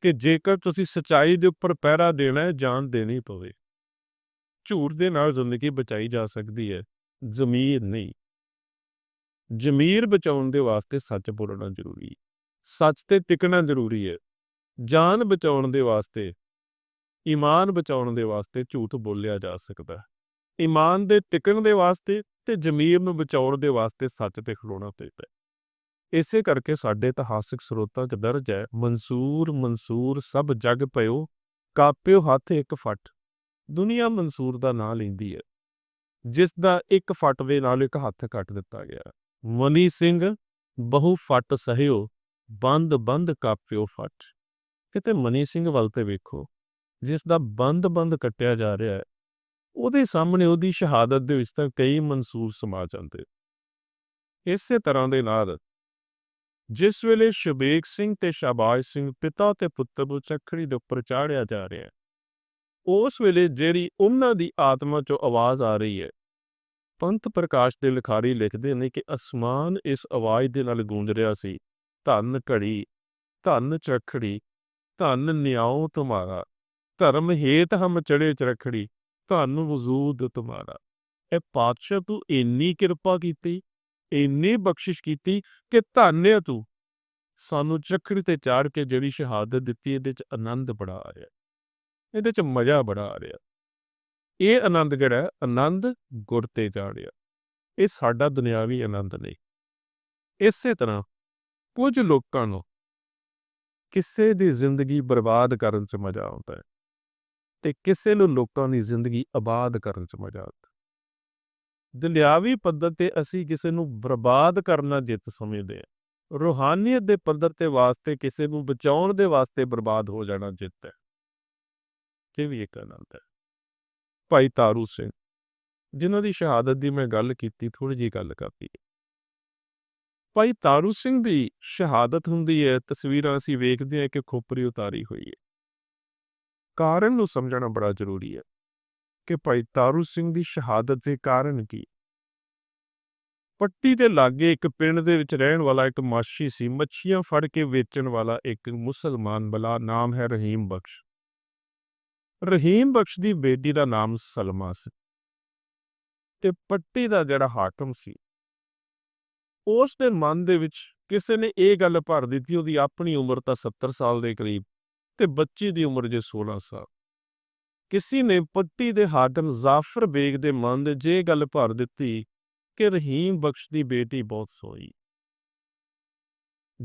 ਕਿ ਜੇਕਰ ਤੁਸੀਂ ਸਚਾਈ ਦੇ ਉੱਪਰ ਪਹਿਰਾ ਦੇਣਾ ਹੈ, ਜਾਨ ਦੇਣੀ ਪਵੇ। ਝੂਠ ਦੇ ਨਾਲ ਜ਼ਿੰਦਗੀ ਬਚਾਈ ਜਾ ਸਕਦੀ ਹੈ, ਜ਼ਮੀਰ ਨਹੀਂ। ਜ਼ਮੀਰ ਬਚਾਉਣ ਦੇ ਵਾਸਤੇ ਸੱਚ ਬੋਲਣਾ ਜ਼ਰੂਰੀ ਹੈ। ਸੱਚ ਤੇ ਟਿਕਣਾ ਜ਼ਰੂਰੀ ਹੈ। ਜਾਨ ਬਚਾਉਣ ਦੇ ਵਾਸਤੇ, ਈਮਾਨ ਬਚਾਉਣ ਦੇ ਵਾਸਤੇ ਝੂਠ ਬੋਲਿਆ ਜਾ ਸਕਦਾ ਹੈ। ਈਮਾਨ ਦੇ ਟਿਕਣ ਦੇ ਵਾਸਤੇ ਤੇ ਜ਼ਮੀਰ ਨੂੰ ਬਚਾਉਣ ਦੇ ਵਾਸਤੇ ਸੱਚ ਤੇ ਖਲੋਣਾ ਪੈਂਦਾ ਹੈ। ਇਸੇ ਕਰਕੇ ਸਾਡੇ ਇਤਿਹਾਸਿਕ ਸਰੋਤਾਂ 'ਚ ਦਰਜ ਹੈ, ਮਨਸੂਰ ਮਨਸੂਰ, ਸਭ ਜਗ ਪਇਓ ਕਾਪਿਓ ਹੱਥ ਇੱਕ ਫੱਟ। ਦੁਨੀਆ ਮਨਸੂਰ ਦਾ ਨਾਂ ਲੈਂਦੀ ਹੈ, ਜਿਸ ਦਾ ਇੱਕ ਫੱਟ ਦੇ ਨਾਲ ਇੱਕ ਹੱਥ ਕੱਟ ਦਿੱਤਾ ਗਿਆ। ਮਨੀ ਸਿੰਘ, ਬਹੁ ਫੱਟ ਸਹਿਓ, ਬੰਦ ਬੰਦ ਕਾਪਿਓ ਫੱਟ। ਕਿਤੇ ਮਨੀ ਸਿੰਘ ਵੱਲ ਤੇ ਵੇਖੋ, ਜਿਸ ਦਾ ਬੰਦ ਬੰਦ ਕੱਟਿਆ ਜਾ ਰਿਹਾ ਹੈ, ਉਹਦੇ ਸਾਹਮਣੇ ਉਹਦੀ ਸ਼ਹਾਦਤ ਦੇ ਵਿੱਚ ਤਾਂ ਕਈ ਮਨਸੂਰ ਸਮਾ ਜਾਂਦੇ। ਇਸੇ ਤਰ੍ਹਾਂ ਦੇ ਨਾਲ ਜਿਸ ਵੇਲੇ ਸ਼ਬੇਕ ਸਿੰਘ ਤੇ ਸ਼ਾਬਾਸ਼ ਸਿੰਘ ਪਿਤਾ ਤੇ ਪੁੱਤਰ ਨੂੰ ਚੱਖੜੀ ਦੇ ਉੱਪਰ ਚਾੜਿਆ ਜਾ ਰਿਹਾ ਹੈ, ਉਸ ਵੇਲੇ ਜਿਹੜੀ ਉਹਨਾਂ ਦੀ ਆਤਮਾ ਚੋਂ ਆਵਾਜ਼ ਆ ਰਹੀ ਹੈ, ਪੰਥ ਪ੍ਰਕਾਸ਼ ਦੇ ਲਿਖਾਰੀ ਲਿਖਦੇ ਨੇ ਕਿ ਅਸਮਾਨ ਇਸ ਆਵਾਜ਼ ਦੇ ਨਾਲ ਗੂੰਜ ਰਿਹਾ ਸੀ, ਧੰਨ ਘੜੀ, ਧੰਨ ਚਰਖੜੀ ਧੰਨ ਨਿਆਉ ਤੁਮਾਰਾ, ਧਰਮ ਹੇਤ ਹਮ ਚੜੇ ਚਰਖੜੀ, ਧੰਨ ਵਜੂਦ ਤੁਮਾਰਾ। ਇਹ ਪਾਤਸ਼ਾਹ ਤੂੰ ਇੰਨੀ ਕਿਰਪਾ ਕੀਤੀ ਇੰਨੀ ਬਖਸ਼ਿਸ਼ ਕੀਤੀ ਕਿ ਧੰਨ ਤੂੰ। ਸਾਨੂੰ ਚੱਕਰੀ ਤੇ ਚਾੜ ਕੇ ਜਿਹੜੀ ਸ਼ਹਾਦਤ ਦਿੱਤੀ, ਇਹਦੇ ਚ ਆਨੰਦ ਬੜਾ ਆ ਰਿਹਾ। ਇਹਦੇ ਚ ਮਜ਼ਾ ਬੜਾ ਆ ਰਿਹਾ। ਇਹ ਆਨੰਦ ਜਿਹੜਾ ਆਨੰਦ ਗੁਰ ਤੇ ਚਾੜਿਆ ਇਹ ਸਾਡਾ ਦੁਨਿਆਵੀ ਆਨੰਦ ਨਹੀਂ। ਇਸੇ ਤਰ੍ਹਾਂ ਕੁਝ ਲੋਕਾਂ ਨੂੰ ਕਿਸੇ ਦੀ ਜ਼ਿੰਦਗੀ ਬਰਬਾਦ ਕਰਨ 'ਚ ਮਜ਼ਾ ਆਉਂਦਾ ਹੈ ਤੇ ਕਿਸੇ ਨੂੰ ਲੋਕਾਂ ਦੀ ਜ਼ਿੰਦਗੀ ਆਬਾਦ ਕਰਨ 'ਚ ਮਜ਼ਾ ਆਉਂਦਾ ਦੁਨਿਆਵੀ ਪੱਧਰ ਤੇ ਅਸੀਂ ਕਿਸੇ ਨੂੰ ਬਰਬਾਦ ਕਰਨਾ ਜਿੱਤ ਸਮਝਦੇ ਹਾਂ। ਰੂਹਾਨੀਅਤ ਦੇ ਪੱਧਰ ਤੇ ਵਾਸਤੇ ਕਿਸੇ ਨੂੰ ਬਚਾਉਣ ਦੇ ਵਾਸਤੇ ਬਰਬਾਦ ਹੋ ਜਾਣਾ ਜਿੱਤ ਹੈ। ਇਹ ਵੀ ਇੱਕ ਆਨੰਦ ਹੈ। ਭਾਈ ਤਾਰੂ ਸਿੰਘ, ਜਿਨ੍ਹਾਂ ਦੀ ਸ਼ਹਾਦਤ ਦੀ ਮੈਂ ਗੱਲ ਕੀਤੀ ਥੋੜੀ ਜੀ ਗੱਲ ਕਰਦੀ ਹੈ। ਭਾਈ ਤਾਰੂ ਸਿੰਘ ਦੀ ਸ਼ਹਾਦਤ ਹੁੰਦੀ ਹੈ, ਤਸਵੀਰਾਂ ਅਸੀਂ ਵੇਖਦੇ ਹਾਂ ਕਿ ਖੋਪਰੀ ਉਤਾਰੀ ਹੋਈ ਹੈ। ਕਾਰਨ ਨੂੰ ਸਮਝਣਾ ਬੜਾ ਜ਼ਰੂਰੀ ਹੈ। ਕਿ ਭਾਈ ਤਾਰੂ ਸਿੰਘ ਦੀ ਸ਼ਹਾਦਤ ਦੇ ਕਾਰਨ ਕੀ? ਪੱਟੀ ਦੇ ਲਾਗੇ ਇੱਕ ਪਿੰਡ ਦੇ ਵਿੱਚ ਰਹਿਣ ਵਾਲਾ ਇੱਕ ਮਾਛੀ ਸੀ, ਮੱਛੀਆਂ ਫੜ ਕੇ ਵੇਚਣ ਵਾਲਾ ਇੱਕ ਮੁਸਲਮਾਨ ਬਲਾ ਨਾਮ ਹੈ ਰਹੀਮ ਬਖਸ਼। ਰਹੀਮ ਬਖਸ਼ ਦੀ ਬੇਟੀ ਦਾ ਨਾਮ ਸਲਮਾ ਸੀ ਤੇ ਪੱਟੀ ਦਾ ਜਿਹੜਾ ਹਾਕਮ ਸੀ, ਉਸ ਦੇ ਮਨ ਦੇ ਵਿੱਚ ਕਿਸੇ ਨੇ ਇਹ ਗੱਲ ਭਰ ਦਿੱਤੀ, ਉਹਦੀ ਆਪਣੀ ਉਮਰ ਤਾਂ 70 ਸਾਲ ਦੇ ਕਰੀਬ ਤੇ ਬੱਚੀ ਦੀ ਉਮਰ ਜੇ 16 ਸਾਲ। ਕਿਸੇ ਨੇ ਪੱਟੀ ਦੇ ਹਾਕਮ ਜ਼ਾਫਰ ਬੇਗ ਦੇ ਮਨ ਦੇ ਜੇ ਗੱਲ ਭਰ ਦਿੱਤੀ ਕਿ ਰਹੀਮ ਬਖਸ਼ ਦੀ ਬੇਟੀ ਬਹੁਤ ਸੋਈ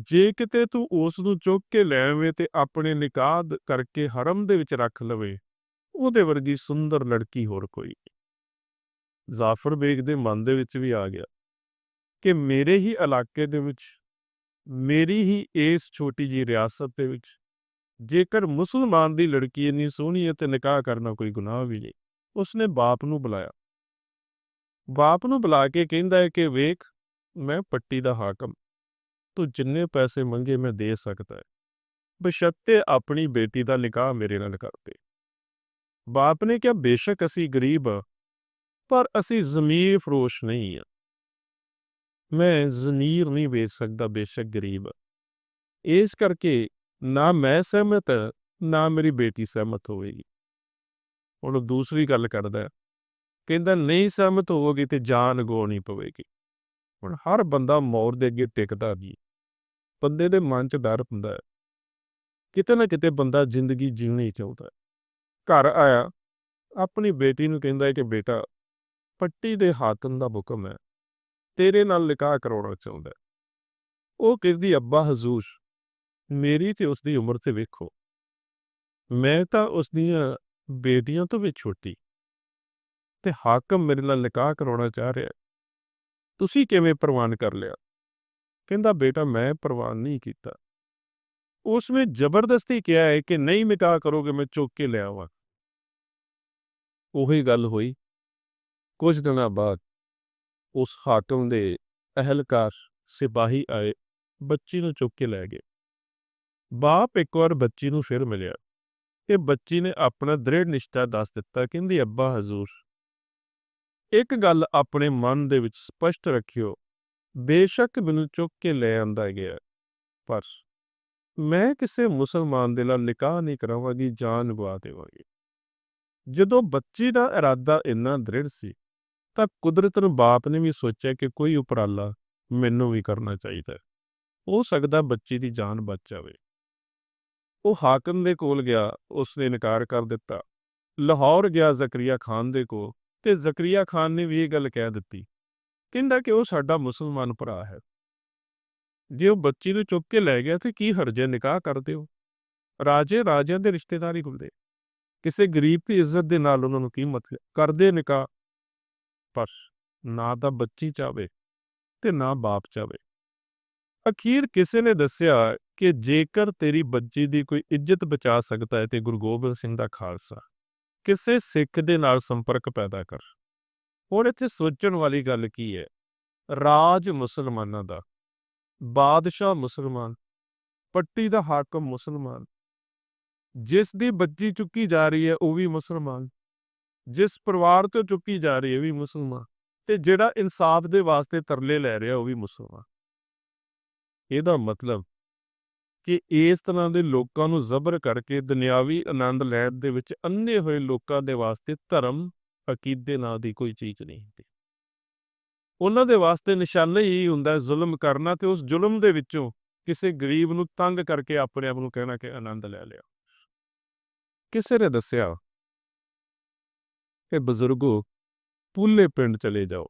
ਜੇ ਕਿਤੇ ਤੂੰ ਉਸ ਨੂੰ ਚੁੱਕ ਕੇ ਲੈ ਆਵੇਂ ਤੇ ਆਪਣੇ ਨਿਕਾਹ ਕਰਕੇ ਹਰਮ ਦੇ ਵਿੱਚ ਰੱਖ ਲਵੇ, ਉਹਦੇ ਵਰਗੀ ਸੁੰਦਰ ਲੜਕੀ ਹੋਰ ਕੋਈ ਨਹੀਂ। ਜ਼ਾਫਰ ਬੇਗ ਦੇ ਮਨ ਦੇ ਵਿੱਚ ਵੀ ਆ ਗਿਆ ਕਿ ਮੇਰੇ ਹੀ ਇਲਾਕੇ ਦੇ ਵਿੱਚ, ਮੇਰੀ ਹੀ ਇਸ ਛੋਟੀ ਜੀ ਰਿਆਸਤ ਦੇ ਵਿੱਚ ਜੇਕਰ ਮੁਸਲਮਾਨ ਦੀ ਲੜਕੀ ਇੰਨੀ ਸੋਹਣੀ ਹੈ ਤੇ ਨਿਕਾਹ ਕਰਨਾ ਕੋਈ ਗੁਨਾਹ ਵੀ ਨਹੀਂ, ਉਸਨੇ ਬਾਪ ਨੂੰ ਬੁਲਾਇਆ। ਬਾਪ ਨੂੰ ਬੁਲਾ ਕੇ ਕਹਿੰਦਾ ਹੈ ਕਿ ਵੇਖ, ਮੈਂ ਪੱਟੀ ਦਾ ਹਾਕਮ, ਤੂੰ ਜਿੰਨੇ ਪੈਸੇ ਮੰਗੇ ਮੈਂ ਦੇ ਸਕਦਾ ਹੈ। ਬਸ਼ੱਤੇ ਆਪਣੀ ਬੇਟੀ ਦਾ ਨਿਕਾਹ ਮੇਰੇ ਨਾਲ ਕਰ ਦੇ। ਬਾਪ ਨੇ ਕਿਹਾ, ਬੇਸ਼ੱਕ ਅਸੀਂ ਗਰੀਬ ਹਾਂ, ਪਰ ਅਸੀਂ ਜ਼ਮੀਰ ਫਰੋਸ਼ ਨਹੀਂ ਹਾਂ। ਮੈਂ ਜ਼ਮੀਰ ਨਹੀਂ ਵੇਚ ਸਕਦਾ, ਬੇਸ਼ੱਕ ਗਰੀਬ ਹਾਂ। ਇਸ ਕਰਕੇ ਨਾ ਮੈਂ ਸਹਿਮਤ ਹਾਂ, ਨਾ ਮੇਰੀ ਬੇਟੀ ਸਹਿਮਤ ਹੋਵੇਗੀ। ਹੁਣ ਦੂਸਰੀ ਗੱਲ ਕਰਦਾ ਕਹਿੰਦਾ ਨਹੀਂ ਸਹਿਮਤ ਹੋਵੋਗੇ ਤੇ ਜਾਨ ਗਵਾਉਣੀ ਪਵੇਗੀ। ਹੁਣ ਹਰ ਬੰਦਾ ਮੌਤ ਦੇ ਅੱਗੇ ਟਿਕਦਾ ਨਹੀਂ ਬੰਦੇ ਦੇ ਮਨ 'ਚ ਡਰ ਹੁੰਦਾ ਹੈ। ਕਿਤੇ ਨਾ ਕਿਤੇ ਬੰਦਾ ਜ਼ਿੰਦਗੀ ਜੀਣੀ ਚਾਹੁੰਦਾ ਘਰ ਆਇਆ ਆਪਣੀ ਬੇਟੀ ਨੂੰ ਕਹਿੰਦਾ ਹੈ ਕਿ ਬੇਟਾ ਪੱਟੀ ਦੇ ਹਾਕਮ ਦਾ ਹੁਕਮ ਹੈ। ਤੇਰੇ ਨਾਲ ਨਿਕਾਹ ਕਰਾਉਣਾ ਚਾਹੁੰਦਾ ਹੈ। ਉਹ ਕਹਿੰਦੀ ਅੱਬਾ ਹਜ਼ੂਰ ਮੇਰੀ ਤੇ ਉਸ ਦੀ ਉਮਰ ਤੇ ਵੇਖੋ। ਮੈਂ ਤਾਂ ਉਸ ਦੀਆਂ ਬੇਟੀਆਂ ਤੋਂ ਵੀ ਛੋਟੀ। ਤੇ ਹਾਕਮ ਮੇਰੇ ਨਾਲ ਨਿਕਾਹ ਕਰਾਉਣਾ ਚਾਹ ਰਿਹਾ ਤੁਸੀਂ ਕਿਵੇਂ ਪ੍ਰਵਾਨ ਕਰ ਲਿਆ? ਕਹਿੰਦਾ, ਬੇਟਾ, ਮੈਂ ਪ੍ਰਵਾਨ ਨਹੀਂ ਕੀਤਾ। ਉਸ ਨੇ ਜ਼ਬਰਦਸਤੀ ਕਿਹਾ ਹੈ ਕਿ ਨਹੀਂ ਨਿਕਾਹ ਕਰੋਗੇ, ਮੈਂ ਚੁੱਕ ਕੇ ਲੈ ਆਵਾਂ। ਉਹੀ ਗੱਲ ਹੋਈ। ਕੁਝ ਦਿਨਾਂ ਬਾਅਦ ਉਸ ਹਾਕਮ ਦੇ ਅਹਿਲਕਾਰ ਸਿਪਾਹੀ ਆਏ, ਬੱਚੀ ਨੂੰ ਚੁੱਕ ਕੇ ਲੈ ਗਏ। ਬਾਪ ਇੱਕ ਵਾਰ ਬੱਚੀ ਨੂੰ ਫਿਰ ਮਿਲਿਆ ਤੇ ਬੱਚੀ ਨੇ ਆਪਣਾ ਦ੍ਰਿੜ ਨਿਸ਼ਚਾ ਦੱਸ ਦਿੱਤਾ, ਕਹਿੰਦੀ, ਅੱਬਾ ਹਜ਼ੂਰ, ਇੱਕ ਗੱਲ ਆਪਣੇ ਮਨ ਦੇ ਵਿੱਚ ਸਪਸ਼ਟ ਰੱਖਿਓ, ਬੇਸ਼ੱਕ ਮੈਨੂੰ ਚੁੱਕ ਕੇ ਲੈ ਆਂਦਾ ਗਿਆ, ਪਰ ਮੈਂ ਕਿਸੇ ਮੁਸਲਮਾਨ ਦੇ ਨਾਲ ਨਿਕਾਹ ਨਹੀਂ ਕਰਾਵਾਂਗੀ, ਜਾਨ ਗਵਾ ਦੇਵਾਂਗੀ। ਜਦੋਂ ਬੱਚੀ ਦਾ ਇਰਾਦਾ ਇੰਨਾ ਦ੍ਰਿੜ ਸੀ, ਤਾਂ ਕੁਦਰਤ ਨੂੰ ਬਾਪ ਨੇ ਵੀ ਸੋਚਿਆ ਕਿ ਕੋਈ ਉਪਰਾਲਾ ਮੈਨੂੰ ਵੀ ਕਰਨਾ ਚਾਹੀਦਾ, ਹੋ ਸਕਦਾ ਬੱਚੀ ਦੀ ਜਾਨ ਬਚ ਜਾਵੇ। ਉਹ ਹਾਕਮ ਦੇ ਕੋਲ ਗਿਆ ਉਸ ਨੇ ਇਨਕਾਰ ਕਰ ਦਿੱਤਾ। ਲਾਹੌਰ ਗਿਆ ਜ਼ਕਰੀਆ ਖਾਨ ਦੇ ਕੋਲ ਤੇ ਜ਼ਕਰੀਆ ਖਾਨ ਨੇ ਵੀ ਇਹ ਗੱਲ ਕਹਿ ਦਿੱਤੀ। ਕਹਿੰਦਾ ਕਿ ਉਹ ਸਾਡਾ ਮੁਸਲਮਾਨ ਭਰਾ ਹੈ। ਜੇ ਉਹ ਬੱਚੀ ਨੂੰ ਚੁੱਕ ਕੇ ਲੈ ਗਿਆ ਤੇ ਕੀ ਹਰਜੇ ਨਿਕਾਹ ਕਰ ਦਿਓ। ਰਾਜੇ ਰਾਜਿਆਂ ਦੇ ਰਿਸ਼ਤੇਦਾਰ ਹੀ ਹੁੰਦੇ। ਕਿਸੇ ਗਰੀਬ ਦੀ ਇੱਜ਼ਤ ਦੇ ਨਾਲ ਉਹਨਾਂ ਨੂੰ ਕੀ ਮਤਲਬ? ਕਰਦੇ ਨਿਕਾਹ। ਪਰ ਨਾ ਤਾਂ ਬੱਚੀ ਚਾਵੇ ਤੇ ਨਾ ਬਾਪ ਚਾਵੇ ਅਖੀਰ ਕਿਸੇ ਨੇ ਦੱਸਿਆ ਕਿ ਜੇਕਰ ਤੇਰੀ ਬੱਚੀ ਦੀ ਕੋਈ ਇੱਜ਼ਤ ਬਚਾ ਸਕਦਾ ਹੈ ਤੇ ਗੁਰੂ ਗੋਬਿੰਦ ਸਿੰਘ ਦਾ ਖਾਲਸਾ, ਕਿਸੇ ਸਿੱਖ ਦੇ ਨਾਲ ਸੰਪਰਕ ਪੈਦਾ ਕਰ। ਹੁਣ ਇੱਥੇ ਸੋਚਣ ਵਾਲੀ ਗੱਲ ਕੀ ਹੈ? ਰਾਜ ਮੁਸਲਮਾਨਾਂ ਦਾ, ਬਾਦਸ਼ਾਹ ਮੁਸਲਮਾਨ, ਪੱਟੀ ਦਾ ਹਾਕਮ ਮੁਸਲਮਾਨ, ਜਿਸ ਦੀ ਬੱਚੀ ਚੁੱਕੀ ਜਾ ਰਹੀ ਹੈ ਉਹ ਵੀ ਮੁਸਲਮਾਨ, ਜਿਸ ਪਰਿਵਾਰ ਤੋਂ ਚੁੱਕੀ ਜਾ ਰਹੀ ਹੈ ਵੀ ਮੁਸਲਮਾਨ, ਤੇ ਜਿਹੜਾ ਇਨਸਾਫ ਦੇ ਵਾਸਤੇ ਤਰਲੇ ਲੈ ਰਿਹਾ ਉਹ ਵੀ ਮੁਸਲਮਾਨ। ਇਹਦਾ ਮਤਲਬ ਕਿ ਇਸ ਤਰ੍ਹਾਂ ਦੇ ਲੋਕਾਂ ਨੂੰ ਜ਼ਬਰ ਕਰਕੇ ਦੁਨਿਆਵੀ ਆਨੰਦ ਲੈਣ ਦੇ ਵਿੱਚ ਅੰਨੇ ਹੋਏ ਲੋਕਾਂ ਦੇ ਵਾਸਤੇ ਧਰਮ ਅਕੀਦੇ ਨਾਂ ਦੀ ਕੋਈ ਚੀਜ਼ ਨਹੀਂ ਹੁੰਦੀ। ਉਹਨਾਂ ਦੇ ਵਾਸਤੇ ਨਿਸ਼ਾਨਾ ਹੀ ਹੁੰਦਾ ਜ਼ੁਲਮ ਕਰਨਾ ਤੇ ਉਸ ਜ਼ੁਲਮ ਦੇ ਵਿੱਚੋਂ ਕਿਸੇ ਗਰੀਬ ਨੂੰ ਤੰਗ ਕਰਕੇ ਆਪਣੇ ਆਪ ਨੂੰ ਕਹਿਣਾ ਕਿ ਆਨੰਦ ਲੈ ਲਿਆ। ਕਿਸੇ ਨੇ ਦੱਸਿਆ ਕਿ ਬਜ਼ੁਰਗੋ, ਪੂਲੇ ਪਿੰਡ ਚਲੇ ਜਾਓ,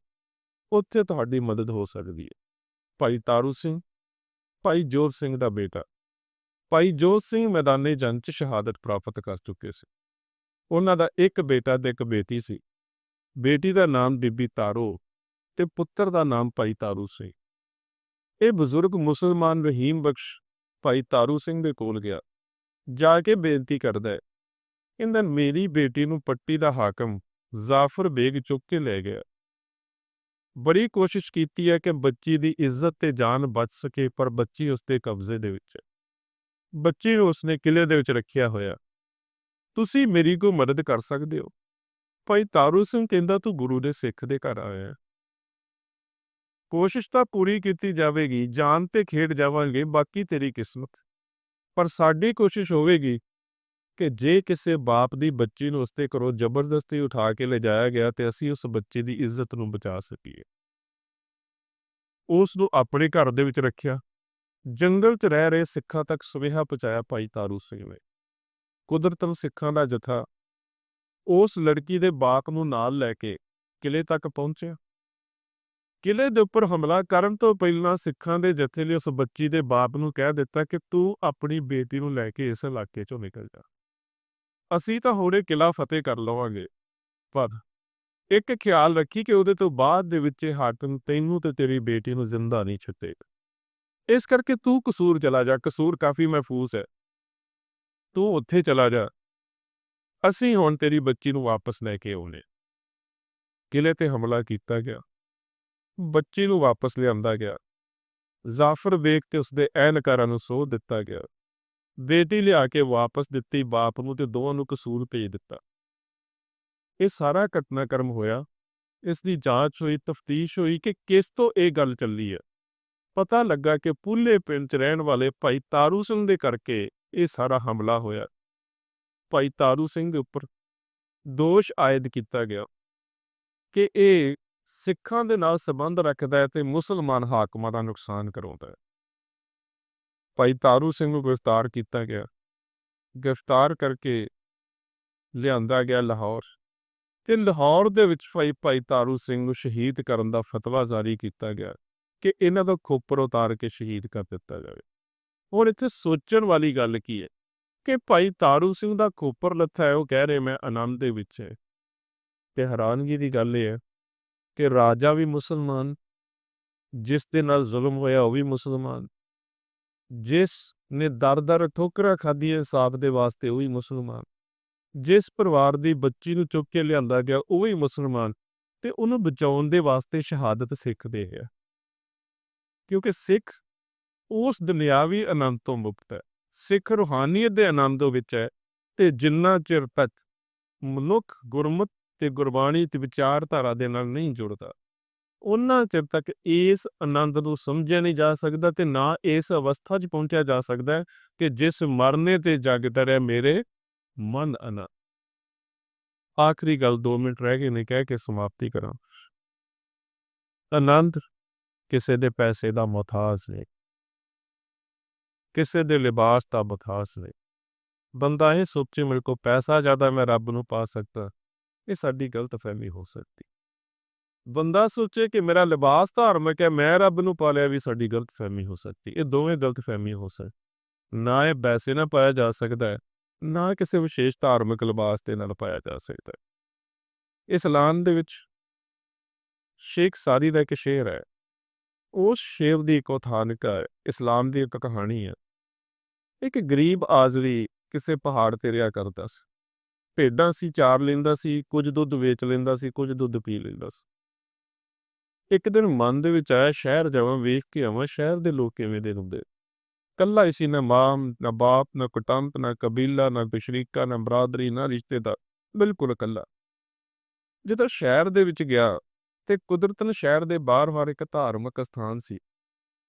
ਉੱਥੇ ਤੁਹਾਡੀ ਮਦਦ ਹੋ ਸਕਦੀ ਹੈ। ਭਾਈ ਤਾਰੂ ਸਿੰਘ, ਭਾਈ ਜੋਰ ਸਿੰਘ ਦਾ ਬੇਟਾ ਭਾਈ ਜੋਤ ਸਿੰਘ ਮੈਦਾਨੇ ਜੰਗ 'ਚ ਸ਼ਹਾਦਤ ਪ੍ਰਾਪਤ ਕਰ ਚੁੱਕੇ ਸੀ। ਉਹਨਾਂ ਦਾ ਇੱਕ ਬੇਟਾ ਤੇ ਇੱਕ ਬੇਟੀ ਸੀ। ਬੇਟੀ ਦਾ ਨਾਮ ਬੀਬੀ ਤਾਰੋ ਤੇ ਪੁੱਤਰ ਦਾ ਨਾਮ ਭਾਈ ਤਾਰੂ ਸਿੰਘ। ਇਹ ਬਜ਼ੁਰਗ ਮੁਸਲਮਾਨ ਰਹੀਮ ਬਖਸ਼ ਭਾਈ ਤਾਰੂ ਸਿੰਘ ਦੇ ਕੋਲ ਗਿਆ। ਜਾ ਕੇ ਬੇਨਤੀ ਕਰਦਾ ਹੈ, ਕਹਿੰਦਾ ਮੇਰੀ ਬੇਟੀ ਨੂੰ ਪੱਟੀ ਦਾ ਹਾਕਮ ਜ਼ਾਫਰ ਬੇਗ ਚੁੱਕ ਕੇ ਲੈ ਗਿਆ। ਬੜੀ ਕੋਸ਼ਿਸ਼ ਕੀਤੀ ਹੈ ਕਿ ਬੱਚੀ ਦੀ ਇੱਜ਼ਤ ਤੇ ਜਾਨ ਬਚ ਸਕੇ ਪਰ ਬੱਚੀ ਉਸਦੇ ਕਬਜ਼ੇ ਦੇ ਵਿੱਚ ਹੈ। ਬੱਚੀ ਨੂੰ ਉਸਨੇ ਕਿਲੇ ਦੇ ਵਿੱਚ ਰੱਖਿਆ ਹੋਇਆ। ਤੁਸੀਂ ਮੇਰੀ ਕੋਈ ਮਦਦ ਕਰ ਸਕਦੇ ਹੋ? ਭਾਈ ਤਾਰੂ ਸਿੰਘ ਕਹਿੰਦਾ ਤੂੰ ਗੁਰੂ ਦੇ ਸਿੱਖ ਦੇ ਘਰ ਆਇਆ। ਹੈ ਕੋਸ਼ਿਸ਼ ਤਾਂ ਪੂਰੀ ਕੀਤੀ ਜਾਵੇਗੀ, ਜਾਨ ਤੇ ਖੇਡ ਜਾਵਾਂਗੇ, ਬਾਕੀ ਤੇਰੀ ਕਿਸਮਤ। ਪਰ ਸਾਡੀ ਕੋਸ਼ਿਸ਼ ਹੋਵੇਗੀ ਕਿ ਜੇ ਕਿਸੇ ਬਾਪ ਦੀ ਬੱਚੀ ਨੂੰ ਉਸਤੇ ਘਰੋਂ ਜ਼ਬਰਦਸਤੀ ਉਠਾ ਕੇ ਲਿਜਾਇਆ ਗਿਆ ਤੇ ਅਸੀਂ ਉਸ ਬੱਚੇ ਦੀ ਇੱਜ਼ਤ ਨੂੰ ਬਚਾ ਸਕੀਏ। ਉਸ ਨੂੰ ਆਪਣੇ ਘਰ ਦੇ ਵਿੱਚ ਰੱਖਿਆ। ਜੰਗਲ 'ਚ ਰਹਿ ਰਹੇ ਸਿੱਖਾਂ ਤੱਕ ਸੁਨੇਹਾ ਪਹੁੰਚਾਇਆ ਭਾਈ ਤਾਰੂ ਸਿੰਘ ਨੇ। ਕੁਦਰਤਨ ਸਿੱਖਾਂ ਦਾ ਜਥਾ ਉਸ ਲੜਕੀ ਦੇ ਬਾਕ ਨੂੰ ਨਾਲ ਲੈ ਕੇ ਕਿਲੇ ਤੱਕ ਪਹੁੰਚਿਆ। ਕਿਲੇ ਦੇ ਉੱਪਰ ਹਮਲਾ ਕਰਨ ਤੋਂ ਪਹਿਲਾਂ ਸਿੱਖਾਂ ਦੇ ਜਥੇ ਲਈ ਉਸ ਬੱਚੀ ਦੇ ਬਾਪ ਨੂੰ ਕਹਿ ਦਿੱਤਾ ਕਿ ਤੂੰ ਆਪਣੀ ਬੇਟੀ ਨੂੰ ਲੈ ਕੇ ਇਸ ਇਲਾਕੇ 'ਚੋਂ ਨਿਕਲ ਜਾ। ਅਸੀਂ ਤਾਂ ਹੋਰੇ ਕਿਲਾ ਫਤਿਹ ਕਰ ਲਵਾਂਗੇ। ਪਰ ਇੱਕ ਖਿਆਲ ਰੱਖੀ ਕਿ ਉਹਦੇ ਤੋਂ ਬਾਅਦ ਦੇ ਵਿੱਚ ਇਹ ਹਾਕਮ ਤੈਨੂੰ ਤੇ ਤੇਰੀ ਬੇਟੀ ਨੂੰ ਜ਼ਿੰਦਾ ਨਹੀਂ ਛੱਡੇਗਾ। ਇਸ ਕਰਕੇ ਤੂੰ ਕਸੂਰ ਚਲਾ ਜਾ, ਕਸੂਰ ਕਾਫੀ ਮਹਿਫੂਜ਼ ਹੈ। ਤੂੰ ਉੱਥੇ ਚਲਾ ਜਾ। ਅਸੀਂ ਹੁਣ ਤੇਰੀ ਬੱਚੀ ਨੂੰ ਵਾਪਸ ਲੈ ਕੇ ਆਉਨੇ ਕਿਲੇ ਤੇ ਹਮਲਾ ਕੀਤਾ ਗਿਆ। ਬੱਚੀ ਨੂੰ ਵਾਪਸ ਲਿਆਂਦਾ ਗਿਆ। ਜ਼ਾਫਰ ਬੇਗ ਤੇ ਉਸਦੇ ਐਨਕਾਰਾਂ ਨੂੰ ਸੋਧ ਦਿੱਤਾ ਗਿਆ। ਬੇਟੀ ਲਿਆ ਕੇ ਵਾਪਸ ਦਿੱਤੀ, ਬਾਪ ਨੂੰ ਤੇ ਦੋਵਾਂ ਨੂੰ ਕਸੂਰ ਭੇਜ ਦਿੱਤਾ। ਇਹ ਸਾਰਾ ਘਟਨਾਕ੍ਰਮ ਹੋਇਆ। ਇਸ ਦੀ ਜਾਂਚ ਹੋਈ, ਤਫਤੀਸ਼ ਹੋਈ ਕਿ ਕਿਸ ਤੋਂ ਇਹ ਗੱਲ ਚੱਲੀ ਹੈ। ਪਤਾ ਲੱਗਾ ਕਿ ਪੂਲੇ ਪਿੰਡ 'ਚ ਰਹਿਣ ਵਾਲੇ ਭਾਈ ਤਾਰੂ ਸਿੰਘ ਦੇ ਕਰਕੇ ਇਹ ਸਾਰਾ ਹਮਲਾ ਹੋਇਆ। ਭਾਈ ਤਾਰੂ ਸਿੰਘ ਦੇ ਉੱਪਰ ਦੋਸ਼ ਆਇਦ ਕੀਤਾ ਗਿਆ ਕਿ ਇਹ ਸਿੱਖਾਂ ਦੇ ਨਾਲ ਸੰਬੰਧ ਰੱਖਦਾ ਹੈ ਤੇ ਮੁਸਲਮਾਨ ਹਾਕਮਾਂ ਦਾ ਨੁਕਸਾਨ ਕਰਾਉਂਦਾ ਹੈ। ਭਾਈ ਤਾਰੂ ਸਿੰਘ ਨੂੰ ਗ੍ਰਿਫਤਾਰ ਕੀਤਾ ਗਿਆ। ਗ੍ਰਿਫਤਾਰ ਕਰਕੇ ਲਿਆਂਦਾ ਗਿਆ ਲਾਹੌਰ ਤੇ ਲਾਹੌਰ ਦੇ ਵਿੱਚ ਭਾਈ ਭਾਈ ਤਾਰੂ ਸਿੰਘ ਨੂੰ ਸ਼ਹੀਦ ਕਰਨ ਦਾ ਫਤਵਾ ਜਾਰੀ ਕੀਤਾ ਗਿਆ। ਕਿ ਇਹਨਾਂ ਦਾ ਖੋਪਰ ਉਤਾਰ ਕੇ ਸ਼ਹੀਦ ਕਰ ਦਿੱਤਾ ਜਾਵੇ। ਹੁਣ ਇੱਥੇ ਸੋਚਣ ਵਾਲੀ ਗੱਲ ਕੀ ਹੈ? ਕਿ ਭਾਈ ਤਾਰੂ ਸਿੰਘ ਦਾ ਖੋਪਰ ਲੱਥਾ ਹੈ, ਉਹ ਕਹਿ ਰਹੇ, ਮੈਂ ਆਨੰਦ ਦੇ ਵਿੱਚ ਹੈ। ਤੇ ਹੈਰਾਨਗੀ ਦੀ ਗੱਲ ਇਹ ਹੈ ਕਿ ਰਾਜਾ ਵੀ ਮੁਸਲਮਾਨ, ਜਿਸ ਦੇ ਨਾਲ ਜ਼ੁਲਮ ਹੋਇਆ, ਉਹ ਵੀ ਮੁਸਲਮਾਨ। ਜਿਸ ਨੇ ਦਰ-ਦਰ ਠੋਕਰਾਂ ਖਾਧੀਆਂ ਇਨਸਾਫ ਦੇ ਵਾਸਤੇ, ਉਹ ਵੀ ਮੁਸਲਮਾਨ। ਜਿਸ ਪਰਿਵਾਰ ਦੀ ਬੱਚੀ ਨੂੰ ਚੁੱਕ ਕੇ ਲਿਆਂਦਾ ਗਿਆ, ਉਹ ਵੀ ਮੁਸਲਮਾਨ। ਤੇ ਉਹਨੂੰ ਬਚਾਉਣ ਦੇ ਵਾਸਤੇ ਸ਼ਹਾਦਤ ਸਿੱਖਦੇ ਹੈ ਕਿਉਂਕਿ ਸਿੱਖ ਉਸ ਦੁਨਿਆਵੀ ਆਨੰਦ ਤੋਂ ਮੁਕਤ ਹੈ। ਸਿੱਖ ਰੂਹਾਨੀਅਤ ਦੇ ਆਨੰਦ ਵਿੱਚ ਹੈ ਤੇ ਜਿੰਨਾ ਚਿਰ ਤੱਕ ਮਨੁੱਖ ਗੁਰਮਤ ਤੇ ਗੁਰਬਾਣੀ ਤੇ ਵਿਚਾਰਧਾਰਾ ਦੇ ਨਾਲ ਨਹੀਂ ਜੁੜਦਾ, ਉਹਨਾਂ ਚਿਰ ਤੱਕ ਇਸ ਆਨੰਦ ਨੂੰ ਸਮਝਿਆ ਨਹੀਂ ਜਾ ਸਕਦਾ ਤੇ ਨਾ ਇਸ ਅਵਸਥਾ 'ਚ ਪਹੁੰਚਿਆ ਜਾ ਸਕਦਾ ਕਿ ਜਿਸ ਮਰਨੇ ਤੇ ਜਗ ਟਰਿਆ ਮੇਰੇ ਮਨ ਅਨ। ਆਖਰੀ ਗੱਲ 2 ਮਿੰਟ ਰਹਿ ਗਏ ਨੇ, ਕਹਿ ਕੇ ਸਮਾਪਤੀ ਕਰਾਂ। ਆਨੰਦ ਕਿਸੇ ਦੇ ਪੈਸੇ ਦਾ ਮੁਹਤਾਜ ਨਹੀਂ ਕਿਸੇ ਦੇ ਲਿਬਾਸ ਦਾ ਮੁਹਤਾਜ ਨਹੀਂ ਬੰਦਾ ਇਹ ਸੋਚੇ, ਮੇਰੇ ਕੋ ਪੈਸਾ ਜ਼ਿਆਦਾ, ਮੈਂ ਰੱਬ ਨੂੰ ਪਾ ਸਕਦਾ। ਇਹ ਸਾਡੀ ਗਲਤਫਹਿਮੀ ਹੋ ਸਕਦੀ। ਬੰਦਾ ਸੋਚੇ ਕਿ ਮੇਰਾ ਲਿਬਾਸ ਧਾਰਮਿਕ ਹੈ, ਮੈਂ ਰੱਬ ਨੂੰ ਪਾ ਲਿਆ ਵੀ ਸਾਡੀ ਗਲਤਫਹਿਮੀ ਹੋ ਸਕਦੀ। ਇਹ ਦੋਵੇਂ ਗਲਤਫਹਿਮੀ ਹੋ ਸਕਦੀ। ਨਾ ਇਹ ਪੈਸੇ ਨਾਲ ਪਾਇਆ ਜਾ ਸਕਦਾ ਹੈ, ਨਾ ਕਿਸੇ ਵਿਸ਼ੇਸ਼ ਧਾਰਮਿਕ ਲਿਬਾਸ ਦੇ ਨਾਲ ਪਾਇਆ ਜਾ ਸਕਦਾ ਹੈ। ਇਸਲਾਮ ਦੇ ਵਿੱਚ ਸ਼ੇਖ ਸਾਦੀ ਦਾ ਇੱਕ ਸ਼ੇਰ ਹੈ। ਉਸ ਸ਼ੇਵ ਦੀ ਇੱਕ ਉਥਾਨਕ ਹੈ ਇਸਲਾਮ ਦੀ ਇੱਕ ਕਹਾਣੀ ਹੈ। ਇੱਕ ਗਰੀਬ ਆਜ਼ਰੀ ਕਿਸੇ ਪਹਾੜ ਤੇ ਰਿਹਾ ਕਰਦਾ ਸੀ। ਭੇਡਾਂ ਸੀ, ਚਾਰ ਲੈਂਦਾ ਸੀ, ਕੁਝ ਦੁੱਧ ਵੇਚ ਲੈਂਦਾ ਸੀ, ਕੁਝ ਦੁੱਧ ਪੀ ਲੈਂਦਾ ਸੀ। ਇੱਕ ਦਿਨ ਮਨ ਦੇ ਵਿੱਚ ਆਇਆ, ਸ਼ਹਿਰ ਜਾਵਾਂ, ਵੇਖ ਕੇ ਆਵਾਂ, ਸ਼ਹਿਰ ਦੇ ਲੋਕ ਕਿਵੇਂ ਦੇ ਹੁੰਦੇ ਕੱਲਾ ਹੀ ਸੀ, ਨਾ ਮਾਂ, ਨਾ ਬਾਪ, ਨਾ ਕੁਟੰਬ, ਨਾ ਕਬੀਲਾ, ਨਾ ਕੋਈ ਸ਼ਰੀਕਾ ਨਾ ਬਰਾਦਰੀ, ਨਾ ਰਿਸ਼ਤੇਦਾਰ, ਬਿਲਕੁਲ ਇਕੱਲਾ। ਜਦੋਂ ਸ਼ਹਿਰ ਦੇ ਵਿੱਚ ਗਿਆ ਤੇ ਕੁਦਰਤਨ ਸ਼ਹਿਰ ਦੇ ਬਾਹਰ-ਬਾਹਰ ਇੱਕ ਧਾਰਮਿਕ ਸਥਾਨ ਸੀ।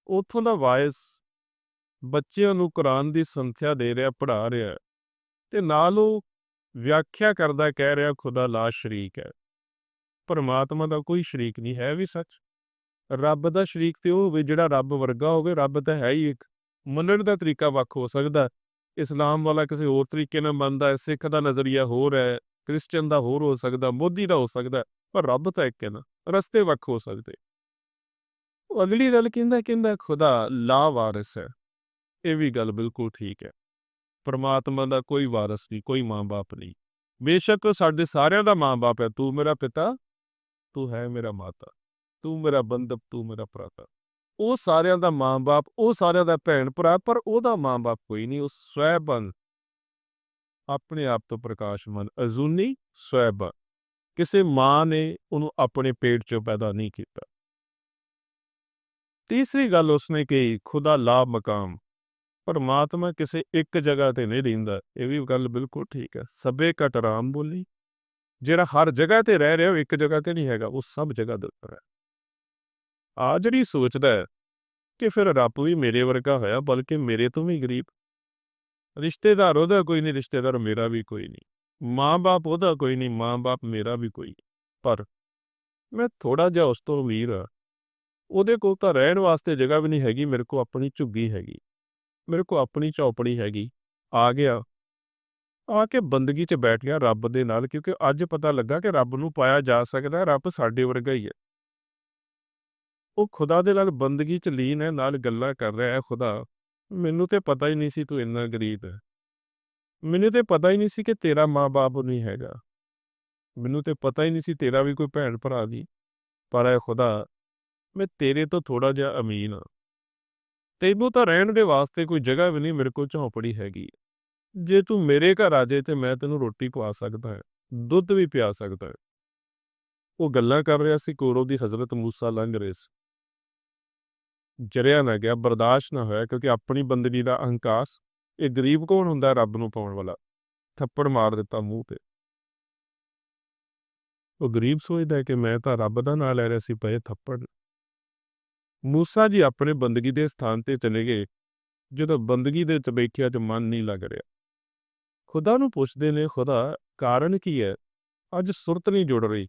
ਉੱਥੋਂ ਦਾ ਵਾਇਸ ਬੱਚਿਆਂ ਨੂੰ ਕੁਰਾਨ ਦੀ ਸੰਥਿਆ ਦੇ ਰਿਹਾ, ਪੜ੍ਹਾ ਰਿਹਾ ਹੈ ਤੇ ਨਾਲ ਉਹ ਵਿਆਖਿਆ ਕਰਦਾ ਕਹਿ ਰਿਹਾ, ਖੁਦਾ ਲਾ ਸ਼ਰੀਕ ਹੈ। ਪਰਮਾਤਮਾ ਦਾ ਕੋਈ ਸ਼ਰੀਕ ਨਹੀਂ, ਹੈ ਵੀ ਸੱਚ? ਰੱਬ ਦਾ ਸ਼ਰੀਕ ਤੇ ਉਹ ਹੋਵੇ ਜਿਹੜਾ ਰੱਬ ਵਰਗਾ ਹੋਵੇ, ਰੱਬ ਤਾਂ ਹੈ ਹੀ ਇੱਕ। ਮੰਨਣ ਦਾ ਤਰੀਕਾ ਵੱਖ ਹੋ ਸਕਦਾ ਇਸਲਾਮ ਵਾਲਾ ਕਿਸੇ ਹੋਰ ਤਰੀਕੇ ਨਾਲ ਮੰਨਦਾ ਹੈ, ਸਿੱਖ ਦਾ ਨਜ਼ਰੀਆ ਹੋਰ ਹੈ, ਕ੍ਰਿਸਚੀਅਨ ਦਾ ਹੋਰ ਹੋ ਸਕਦਾ, ਮੋਦੀ ਦਾ ਹੋ ਸਕਦਾ ਪਰ ਰੱਬ ਤਾਂ ਇੱਕ ਹੈ ਨਾ। ਰਸਤੇ ਵੱਖ ਹੋ ਸਕਦੇ। ਉਹ ਅਗਲੀ ਗੱਲ ਕਹਿੰਦਾ ਕਹਿੰਦਾ, ਖੁਦਾ ਲਾ ਵਾਰਿਸ ਹੈ। ਇਹ ਵੀ ਗੱਲ ਬਿਲਕੁਲ ਠੀਕ ਹੈ। ਪਰਮਾਤਮਾ ਦਾ ਕੋਈ ਵਾਰਿਸ ਨਹੀਂ, ਕੋਈ ਮਾਂ-ਬਾਪ ਨਹੀਂ। ਬੇਸ਼ੱਕ ਸਾਡੇ ਸਾਰਿਆਂ ਦਾ ਮਾਂ-ਬਾਪ ਹੈ। ਤੂੰ ਮੇਰਾ ਪਿਤਾ, ਤੂੰ ਹੈ ਮੇਰਾ ਮਾਤਾ। ਤੂੰ ਮੇਰਾ ਬੰਧਪ ਤੂੰ ਮੇਰਾ ਭਰਾਤਾ। ਉਹ ਸਾਰਿਆਂ ਦਾ ਮਾਂ-ਬਾਪ, ਉਹ ਸਾਰਿਆਂ ਦਾ ਭੈਣ ਭਰਾ ਪਰ ਉਹਦਾ ਮਾਂ-ਬਾਪ ਕੋਈ ਨਹੀਂ। ਉਹ ਸਵੈਬਨ ਆਪਣੇ ਆਪ ਤੋਂ ਪ੍ਰਕਾਸ਼ਮਨ, ਅਜ਼ੂਨੀ ਸਵੈਬਨ ਕਿਸੇ ਮਾਂ ਨੇ ਉਹਨੂੰ ਆਪਣੇ ਪੇਟ 'ਚੋਂ ਪੈਦਾ ਨਹੀਂ ਕੀਤਾ। ਤੀਸਰੀ ਗੱਲ ਉਸਨੇ ਕਹੀ, ਖੁਦਾ ਲਾ ਮਕਾਮ ਪਰਮਾਤਮਾ ਕਿਸੇ ਇੱਕ ਜਗ੍ਹਾ ਤੇ ਨਹੀਂ ਰਹਿੰਦਾ। ਇਹ ਵੀ ਗੱਲ ਬਿਲਕੁਲ ਠੀਕ ਹੈ। ਸਭੇ ਘਟ ਰਾਮ ਬੋਲੀ। ਜਿਹੜਾ ਹਰ ਜਗ੍ਹਾ ਤੇ ਰਹਿ ਰਿਹਾ, ਉਹ ਇੱਕ ਜਗ੍ਹਾ ਤੇ ਨਹੀਂ ਹੈਗਾ, ਉਹ ਸਭ ਜਗ੍ਹਾ ਦੇ ਉੱਪਰ ਹੈ। ਆ ਜਿਹੜੀ ਸੋਚਦਾ ਹੈ ਕਿ ਫਿਰ ਰੱਬ ਵੀ ਮੇਰੇ ਵਰਗਾ ਹੋਇਆ, ਬਲਕਿ ਮੇਰੇ ਤੋਂ ਵੀ ਗਰੀਬ। ਰਿਸ਼ਤੇਦਾਰ ਉਹਦਾ ਕੋਈ ਨਹੀਂ, ਰਿਸ਼ਤੇਦਾਰ ਮੇਰਾ ਵੀ ਕੋਈ ਨਹੀਂ। ਮਾਂ-ਬਾਪ ਉਹਦਾ ਕੋਈ ਨਹੀਂ ਮਾਂ-ਬਾਪ ਮੇਰਾ ਵੀ ਕੋਈ ਪਰ ਮੈਂ ਥੋੜਾ ਜਿਹਾ ਉਸ ਤੋਂ ਅਮੀਰ ਆ ਉਹਦੇ ਕੋਲ ਤਾਂ ਰਹਿਣ ਵਾਸਤੇ ਜਗ੍ਹਾ ਵੀ ਨਹੀਂ ਹੈਗੀ, ਮੇਰੇ ਕੋਲ ਆਪਣੀ ਝੁੱਗੀ ਹੈਗੀ। ਮੇਰੇ ਕੋਲ ਆਪਣੀ ਚੌਪੜੀ ਹੈਗੀ। ਆ ਗਿਆ। ਆ ਕੇ ਬੰਦਗੀ 'ਚ ਬੈਠ ਗਿਆ ਰੱਬ ਦੇ ਨਾਲ, ਕਿਉਂਕਿ ਅੱਜ ਪਤਾ ਲੱਗਾ ਕਿ ਰੱਬ ਨੂੰ ਪਾਇਆ ਜਾ ਸਕਦਾ, ਰੱਬ ਸਾਡੇ ਵਰਗਾ ਹੀ ਹੈ। ਉਹ ਖੁਦਾ ਦੇ ਨਾਲ ਬੰਦਗੀ 'ਚ ਲੀਨ ਹੈ, ਨਾਲ ਗੱਲਾਂ ਕਰ ਰਿਹਾ ਹੈ ਖੁਦਾ। ਮੈਨੂੰ ਤੇ ਪਤਾ ਹੀ ਨਹੀਂ ਸੀ ਤੂੰ ਇੰਨਾ ਗਰੀਬ ਹੈ। ਮੈਨੂੰ ਤੇ ਪਤਾ ਹੀ ਨਹੀਂ ਸੀ ਕਿ ਤੇਰਾ ਮਾਂ-ਬਾਪ ਨਹੀਂ ਹੈਗਾ। ਮੈਨੂੰ ਤੇ ਪਤਾ ਹੀ ਨਹੀਂ ਸੀ ਤੇਰਾ ਵੀ ਕੋਈ ਭੈਣ ਭਰਾ ਨਹੀਂ। ਪਰ ਐ ਖੁਦਾ, ਮੈਂ ਤੇਰੇ ਤੋਂ ਥੋੜਾ ਜਿਹਾ ਅਮੀਨ ਹਾਂ। ਤੈਨੂੰ ਤਾਂ ਰਹਿਣ ਦੇ ਵਾਸਤੇ ਕੋਈ ਜਗ੍ਹਾ ਵੀ ਨਹੀਂ ਮੇਰੇ ਕੋਲ ਝੌਂਪੜੀ ਹੈਗੀ। ਜੇ ਤੂੰ ਮੇਰੇ ਘਰ ਆ ਜਾਏ ਤੇ ਮੈਂ ਤੈਨੂੰ ਰੋਟੀ ਪਵਾ ਸਕਦਾ ਹਾਂ, ਦੁੱਧ ਵੀ ਪਿਆ ਸਕਦਾ ਹਾਂ। ਉਹ ਗੱਲਾਂ ਕਰ ਰਿਹਾ ਸੀ ਕੋਰੋ ਦੀ ਹਜ਼ਰਤ ਮੂਸਾ ਲੰਘ ਰਹੇ ਸੀ। ਜਰਿਆ ਨਾ ਗਿਆ, ਬਰਦਾਸ਼ਤ ਨਾ ਹੋਇਆ ਕਿਉਂਕਿ ਆਪਣੀ ਬੰਦਗੀ ਦਾ ਅਹੰਕਾਸ ਇਹ ਗਰੀਬ ਕੌਣ ਹੁੰਦਾ ਰੱਬ ਨੂੰ ਪਾਉਣ ਵਾਲਾ? ਥੱਪੜ ਮਾਰ ਦਿੱਤਾ ਮੂੰਹ ਤੇ। ਉਹ ਗਰੀਬ ਸੋਚਦਾ ਕਿ ਮੈਂ ਤਾਂ ਰੱਬ ਦਾ ਨਾਂ ਲੈ ਰਿਹਾ ਸੀ, ਪਏ ਥੱਪੜ। ਮੂਸਾ ਜੀ ਆਪਣੇ ਬੰਦਗੀ ਦੇ ਸਥਾਨ ਤੇ ਚਲੇ ਗਏ, ਜਦੋਂ ਬੰਦਗੀ ਦੇ ਵਿੱਚ ਬੈਠਿਆ ਤੇ ਮਨ ਨਹੀਂ ਲੱਗ ਰਿਹਾ। ਖੁਦਾ ਨੂੰ ਪੁੱਛਦੇ ਨੇ, ਖੁਦਾ, ਕਾਰਨ ਕੀ ਹੈ? ਅੱਜ ਸੁਰਤ ਨਹੀਂ ਜੁੜ ਰਹੀ।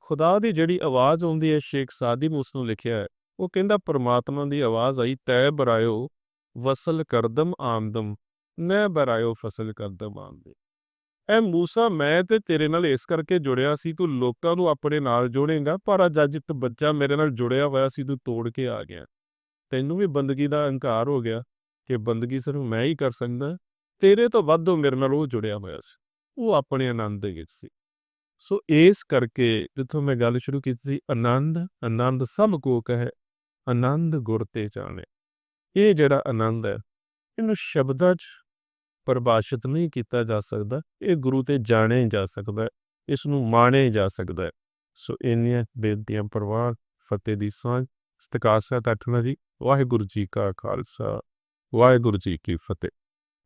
ਖੁਦਾ ਦੀ ਜਿਹੜੀ ਆਵਾਜ਼ ਆਉਂਦੀ ਹੈ, ਸ਼ੇਖ ਸਾਦੀ ਨੇ ਉਸ ਨੂੰ ਲਿਖਿਆ ਹੈ, ਉਹ ਕਹਿੰਦਾ, ਪਰਮਾਤਮਾ ਦੀ ਆਵਾਜ਼ ਆਈ ਤੈ ਬਰਾਇਓ ਵਸਲ ਕਰਦਮ ਆਮਦਮ, ਮੈਂ ਬਰਾਇਓ ਫਸਲ ਕਰਦਮ ਆਮਦੇ। ਐ ਮੂਸਾ, ਮੈਂ ਤੇ ਤੇਰੇ ਨਾਲ ਇਸ ਕਰਕੇ ਜੁੜਿਆ ਸੀ, ਤੂੰ ਲੋਕਾਂ ਨੂੰ ਆਪਣੇ ਨਾਲ ਜੋੜੇਗਾ, ਪਰ ਅੱਜ ਅੱਜ ਇੱਕ ਬੱਚਾ ਮੇਰੇ ਨਾਲ ਜੁੜਿਆ ਹੋਇਆ ਸੀ, ਤੂੰ ਤੋੜ ਕੇ ਆ ਗਿਆ। ਤੈਨੂੰ ਵੀ ਬੰਦਗੀ ਦਾ ਅਹੰਕਾਰ ਹੋ ਗਿਆ ਕਿ ਬੰਦਗੀ ਸਿਰਫ ਮੈਂ ਹੀ ਕਰ ਸਕਦਾ, ਤੇਰੇ ਤੋਂ ਵੱਧ ਉਹ ਮੇਰੇ ਨਾਲ ਉਹ ਜੁੜਿਆ ਹੋਇਆ ਸੀ, ਉਹ ਆਪਣੇ ਆਨੰਦ ਦੇ ਵਿੱਚ ਸੀ। ਸੋ ਇਸ ਕਰਕੇ ਜਿੱਥੋਂ ਮੈਂ ਗੱਲ ਸ਼ੁਰੂ ਕੀਤੀ ਸੀ, ਆਨੰਦ ਆਨੰਦ ਸਭ ਕੋ ਕਹੇ, ਆਨੰਦ ਗੁਰ ਤੇ ਜਾਣੇ। ਇਹ ਜਿਹੜਾ ਆਨੰਦ ਹੈ, ਇਹਨੂੰ ਸ਼ਬਦਾਂ 'ਚ ਪਰਿਭਾਸ਼ਿਤ ਨਹੀਂ ਕੀਤਾ ਜਾ ਸਕਦਾ, ਇਹ ਗੁਰੂ ਤੇ ਜਾਣਿਆ ਜਾ ਸਕਦਾ ਇਸ ਨੂੰ ਮਾਣਿਆ ਜਾ ਸਕਦਾ ਸੋ ਇੰਨੀਆਂ ਬੇਨਤੀਆਂ ਪਰਵਾਰ ਫਤਿਹ ਦੀ ਸਾਂਝ, ਸਤਿਕਾਰ ਸਹਿਤ ਆਠਣਾ ਜੀ, ਵਾਹਿਗੁਰੂ ਜੀ ਕਾ ਖਾਲਸਾ, ਵਾਹਿਗੁਰੂ ਜੀ ਕੀ ਫਤਿਹ।